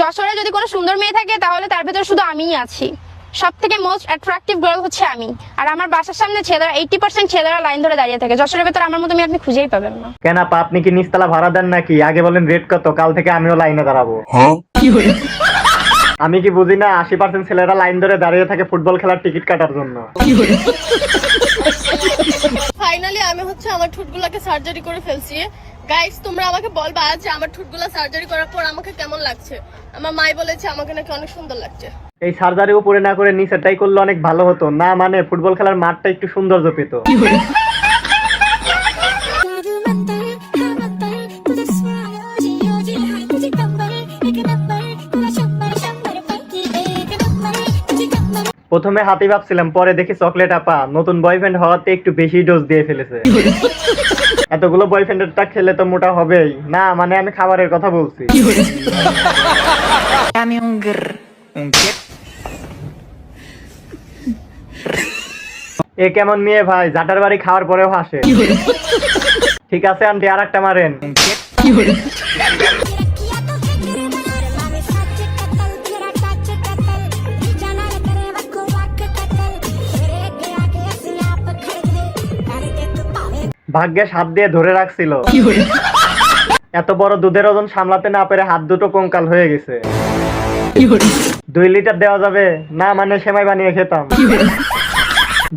যশোরে যদি কোনো সুন্দর মেয়ে থাকে তাহলে তার ভেতর শুধু আমিই আছি। সব থেকে মোস্ট অ্যাট্রাকটিভ গার্ল হচ্ছে আমি। আর আমার বাসার সামনে ছেলেরা এইটি পার্সেন্ট ছেলেরা লাইন ধরে দাঁড়িয়ে থাকে। যশোরের ভেতর আমার মতো মেয়ে আপনি খুঁজেই পাবেন না। কেন আপা আপনি কি নিচতলা ভাড়া দেন নাকি? আগে বলেন রেট কত কাল থেকে আমিও লাইনে দাঁড়াবো। আমি কি বুঝি না আশি পার্সেন্ট ছেলেরা লাইন ধরে দাঁড়িয়ে থাকে ফুটবল খেলার টিকিট কাটার জন্য? ফাইনালি আমি হচ্ছে আমার ঠোঁটগুলোকে সার্জারি করে ফেলছি। গাইস তোমরা আমাকে বলবা যে আমার ঠোঁটগুলো সার্জারি করার পর আমাকে কেমন লাগছে? আমার মাই বলেছে আমাকে নাকি অনেক সুন্দর লাগছে। এই সার্জারি উপরে না করে নিচেটাই করলে অনেক ভালো হতো। না মানে ফুটবল খেলার মাঠটা একটু সৌন্দর্য পেত। প্রথমে হাতি ভাবছিলাম পরে দেখি চকলেট আপা নতুন বয়ফ্রেন্ড হওয়াতে একটু বেশি ডোজ দিয়ে ফেলেছে। এতগুলো বয়ফ্রেন্ডেরটা খেলে তো মোটা হবেই। না মানে আমি খাবারের কথা বলছি। আমি. এ কেমন মেয়ে ভাই? জাটার বাড়ি খাওয়ার পরেও হাসে। ঠিক আছে আন্টি আর একটা মারেন ভাগ্যে হাত দিয়ে ধরে রাখছিল। এত বড় দুধের ওজন সামলাতে না পেরে হাত দুটো কঙ্কাল হয়ে গেছে। দুই লিটার দেওয়া যাবে। না মানে সেমাই বানিয়ে খেতাম।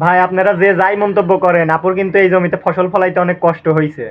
ভাই আপনারা যে যাই মন্তব্য করেন আপুর কিন্তু এই জমিতে ফসল ফলাইতে অনেক কষ্ট হয়েছে